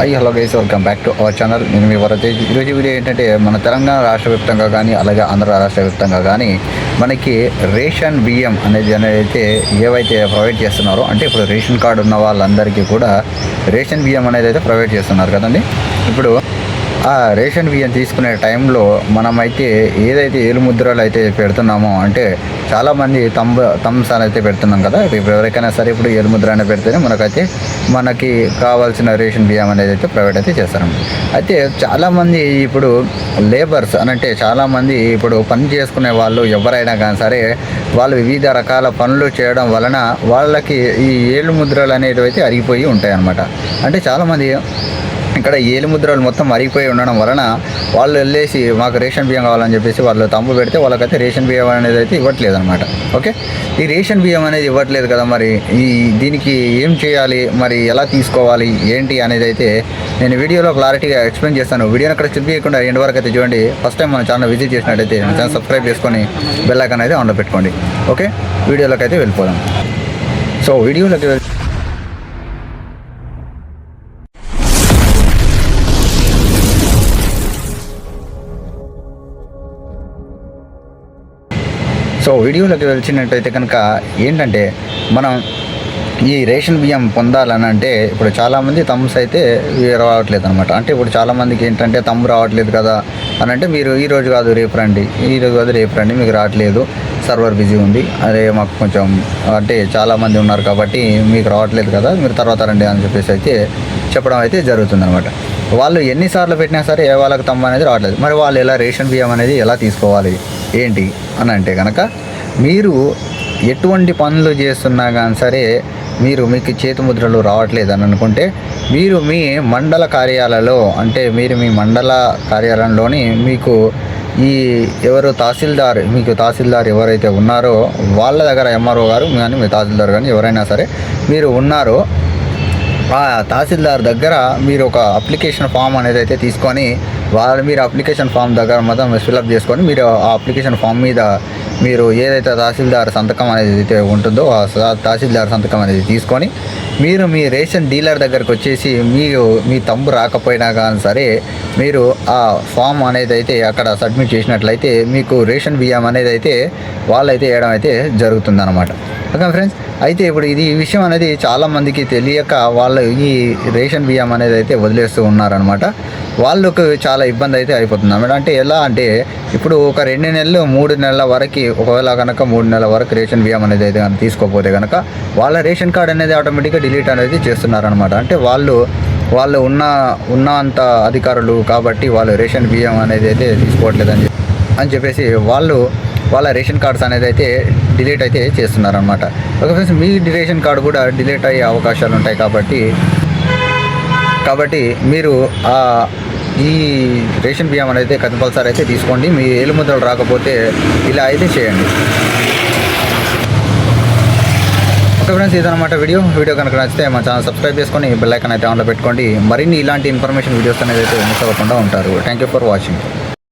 అయ్యి hello guys welcome back to our channel నేను మీ వరతేజ్ ఈరోజు వీడియో ఏంటంటే మన తెలంగాణ రాష్ట్ర వ్యాప్తంగా కానీ అలాగే ఆంధ్ర రాష్ట్ర వ్యాప్తంగా కానీ మనకి రేషన్ బియ్యం అనేది అనేది అయితే ఏవైతే ప్రొవైడ్ చేస్తున్నారో అంటే ఇప్పుడు రేషన్ కార్డు ఉన్న వాళ్ళందరికీ కూడా రేషన్ బియ్యం అనేది అయితే ప్రొవైడ్ చేస్తున్నారు కదండి? ఇప్పుడు ఆ రేషన్ బియ్యం తీసుకునే టైంలో మనమైతే ఏదైతే ఏలు ముద్రలు అయితే పెడుతున్నామో అంటే చాలామంది తంబ థమ్స్ అని అయితే పెడుతున్నాం కదా ఇప్పుడు ఎవరికైనా సరే ఇప్పుడు ఏలు ముద్ర అనేది పెడితేనే మనకైతే మనకి కావాల్సిన రేషన్ బియ్యం అనేది అయితే ప్రైవేట్ అయితే చేస్తారు. అయితే చాలామంది ఇప్పుడు లేబర్స్ అని అంటే చాలామంది ఇప్పుడు పని చేసుకునే వాళ్ళు ఎవరైనా కానీ సరే వాళ్ళు వివిధ రకాల పనులు చేయడం వలన వాళ్ళకి ఈ ఏలు ముద్రలు అనేటివి అయితే అరిగిపోయి ఉంటాయి అన్నమాట అంటే చాలామంది ఇక్కడ ఏలిముద్రలు మొత్తం మరిగిపోయి ఉండడం వలన వాళ్ళు వెళ్ళేసి మాకు రేషన్ బియ్యం కావాలని చెప్పేసి వాళ్ళు తంపు పెడితే వాళ్ళకైతే రేషన్ బియ్యం అనేది అయితే ఇవ్వట్లేదు అనమాట ఓకే? ఈ రేషన్ బియ్యం అనేది ఇవ్వట్లేదు కదా మరి? ఈ దీనికి ఏం చేయాలి? మరి ఎలా తీసుకోవాలి? ఏంటి అనేది అయితే నేను వీడియోలో క్లారిటీగా ఎక్స్ప్లెయిన్ చేస్తాను. వీడియోని అక్కడ స్కిప్ చేయకుండా ఎండ్ వరకు అయితే చూడండి. ఫస్ట్ టైం మన ఛానల్ విజిట్ చేసినట్టయితే మన ఛానల్ సబ్స్క్రైబ్ చేసుకొని బెల్ ఐకాన్ అయితే ఆన్లో పెట్టుకోండి. ఓకే? వీడియోలోకి అయితే వెళ్ళిపోదాం. సో వీడియోలోకి వెళ్ళి సో వీడియోలోకి వెళ్ళినట్టయితే కనుక ఏంటంటే మనం ఈ రేషన్ బియ్యం పొందాలని అంటే ఇప్పుడు చాలామంది తమ్స్ అయితే రావట్లేదు అనమాట అంటే ఇప్పుడు చాలామందికి ఏంటంటే తమ్ము రావట్లేదు కదా అని అంటే మీరు ఈ రోజు కాదు రేపు రండి. ఈ రోజు కాదు రేపు రండి మీకు రావట్లేదు. సర్వర్ బిజీ ఉంది. అదే మాకు కొంచెం అంటే చాలామంది ఉన్నారు కాబట్టి మీకు రావట్లేదు కదా మీరు తర్వాత రండి అని చెప్పేసి అయితే చెప్పడం అయితే జరుగుతుంది అనమాట వాళ్ళు ఎన్నిసార్లు పెట్టినా సరే వాళ్ళకి తమ్ము అనేది రావట్లేదు. మరి వాళ్ళు ఎలా రేషన్ బియ్యం అనేది ఎలా తీసుకోవాలి? ఏంటి అని అంటే కనుక మీరు ఎటువంటి పనులు చేస్తున్నా కానీ సరే మీరు మీకు చేతి ముద్రలు రావట్లేదు అని అనుకుంటే మీరు మీ మండల కార్యాలలో అంటే మీరు మీ మండల కార్యాలయంలోని మీకు ఈ ఎవరు తహసీల్దార్ మీకు తహసీల్దార్ ఎవరైతే ఉన్నారో వాళ్ళ దగ్గర ఎంఆర్ఓ గారు కానీ మీ తహసీల్దార్ కానీ ఎవరైనా సరే మీరు ఉన్నారో ఆ తహసీల్దార్ దగ్గర మీరు ఒక అప్లికేషన్ ఫామ్ అనేది అయితే తీసుకొని వాళ్ళు మీరు అప్లికేషన్ ఫామ్ దగ్గర మొత్తం ఫిల్అప్ చేసుకొని మీరు ఆ అప్లికేషన్ ఫామ్ మీద మీరు ఏదైతే తహసీల్దార్ సంతకం అనేది అయితే ఉంటుందో ఆ తహసీల్దార్ సంతకం అనేది తీసుకొని మీరు మీ రేషన్ డీలర్ దగ్గరకు వచ్చేసి మీరు మీ తమ్ము రాకపోయినా కానీ సరే మీరు ఆ ఫామ్ అనేది అయితే అక్కడ సబ్మిట్ చేసినట్లయితే మీకు రేషన్ బియ్యం అనేది అయితే వాళ్ళైతే వేయడం అయితే జరుగుతుందన్నమాట. ఓకే ఫ్రెండ్స్ అయితే ఇప్పుడు ఇది ఈ విషయం అనేది చాలామందికి తెలియక వాళ్ళు ఈ రేషన్ బియ్యం అనేది అయితే వదిలేస్తూ ఉన్నారనమాట వాళ్ళకు చాలా ఇబ్బంది అయితే అయిపోతుంది. అన్నమాట. అంటే ఎలా అంటే ఇప్పుడు ఒక రెండు నెలలు మూడు నెలల వరకు ఒకవేళ కనుక మూడు నెలల వరకు రేషన్ బియ్యం అనేది అయితే తీసుకోకపోతే కనుక వాళ్ళ రేషన్ కార్డ్ అనేది ఆటోమేటిక్గా డిలీట్ అనేది చేస్తున్నారనమాట అంటే వాళ్ళు వాళ్ళు ఉన్న ఉన్న అంత అధికారులు కాబట్టి వాళ్ళు రేషన్ బియ్యం అనేది అయితే తీసుకోవట్లేదని చెప్పి అని చెప్పేసి వాళ్ళు వాళ్ళ రేషన్ కార్డ్స్ అనేది అయితే డిలీట్ అయితే చేస్తున్నారనమాట ఒక ఫ్రెండ్స్ మీ రేషన్ కార్డు కూడా డిలీట్ అయ్యే అవకాశాలు ఉంటాయి కాబట్టి కాబట్టి మీరు ఆ ఈ రేషన్ బియ్యం అనేది కంపల్సరీ అయితే తీసుకోండి. మీ ఏలుముద్రలు రాకపోతే ఇలా అయితే చేయండి. సో ఫ్రెండ్స్ ఇదనమాట వీడియో వీడియో కనుక నచ్చితే మా ఛానల్ సబ్స్క్రైబ్ చేసుకొని బెల్ ఐకాన్ అయితే ఆన్లో పెట్టుకోండి. మరిన్ని ఇలాంటి ఇన్ఫర్మేషన్ వీడియోస్ అనేది అయితే మిస్ అవ్వకుండా ఉంటారు. Thank you for watching